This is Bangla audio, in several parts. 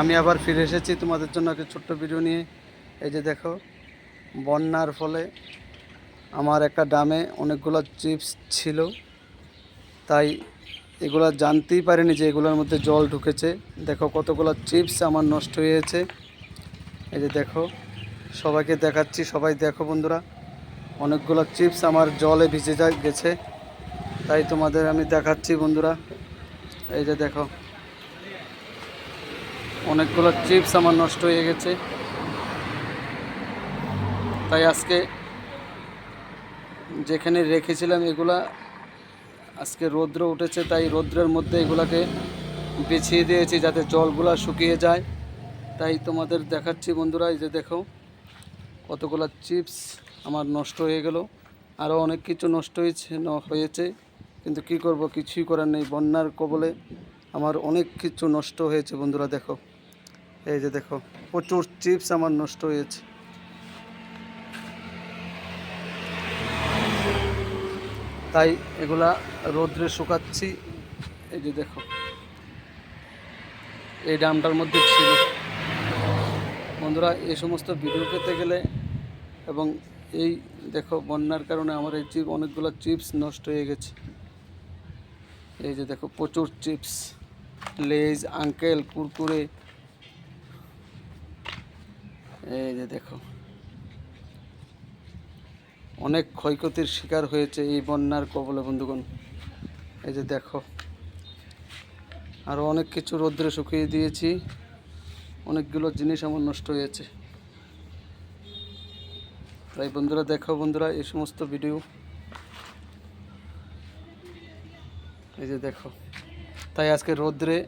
আমি আবার ফিরে এসেছি তোমাদের জন্য একটা ছোট্ট ভিডিও নিয়ে। এই যে দেখো, বন্যার ফলে আমার একটা ডামে অনেকগুলো চিপস ছিল। তাই এগুলো জানতেই পারিনি যে এগুলোর মধ্যে জল ঢুকেছে। দেখো কতগুলো চিপস আমার নষ্ট হয়েছে এই যে দেখো, সবাইকে দেখাচ্ছি, সবাই দেখো বন্ধুরা। অনেকগুলো চিপস আমার জলে ভিজে যা গেছে। তাই তোমাদের আমি দেখাচ্ছি বন্ধুরা। এই যে দেখো অনেকগুলো চিপস আমার নষ্ট হয়ে গেছে। তাই আজকে যেখানে রেখেছিলাম এগুলা, আজকে রৌদ্র উঠেছে, তাই রৌদ্রের মধ্যে এগুলাকে বিছিয়ে দিয়েছি যাতে জলগুলা শুকিয়ে যায়। তাই তোমাদের দেখাচ্ছি বন্ধুরা, এই যে দেখো, কতগুলো চিপস আমার নষ্ট হয়ে গেল। আরও অনেক কিছু নষ্ট হয়েছে হয়েছে, কিন্তু কি করব, কিছুই করার নেই। বন্যার কবলে আমার অনেক কিছু নষ্ট হয়েছে বন্ধুরা, দেখো। এই যে দেখো, প্রচুর চিপস আমার নষ্ট হয়েছে। তাই এগুলা রোদ্রে শুকাচ্ছি। এই যে দেখো, এই ডামটার মধ্যে ছিল। বন্ধুরা, এই সমস্ত ভিডিও পেতে গেলে এবং এই দেখো, বন্যার কারণে আমার এই চিপ, অনেকগুলো চিপস নষ্ট হয়ে গেছে। এই যে দেখো, প্রচুর চিপস, লেজ, আঙ্কেল, কুরকুরে এই যে দেখো। অনেক ক্ষয়ক্ষতির শিকার হয়েছে এই বন্যার কবলে, বন্ধুগণ। এই যে দেখো আরও অনেক কিছু রোদ্রে শুকিয়ে দিয়েছি। অনেকগুলো জিনিস আমার নষ্ট হয়েছে। তাই বন্ধুরা, দেখো বন্ধুরা, এই সমস্ত ভিডিও এই যে দেখো, তাই আজকে রোদ্রে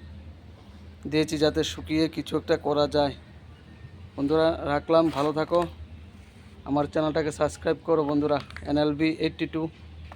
দিয়েছি যাতে শুকিয়ে কিছু একটা করা যায়। বন্ধুরা রাখলাম ভালো থাকো। আমার চ্যানেলটাকে সাবস্ক্রাইব করো বন্ধুরা এনএলবি এইট্টি টু।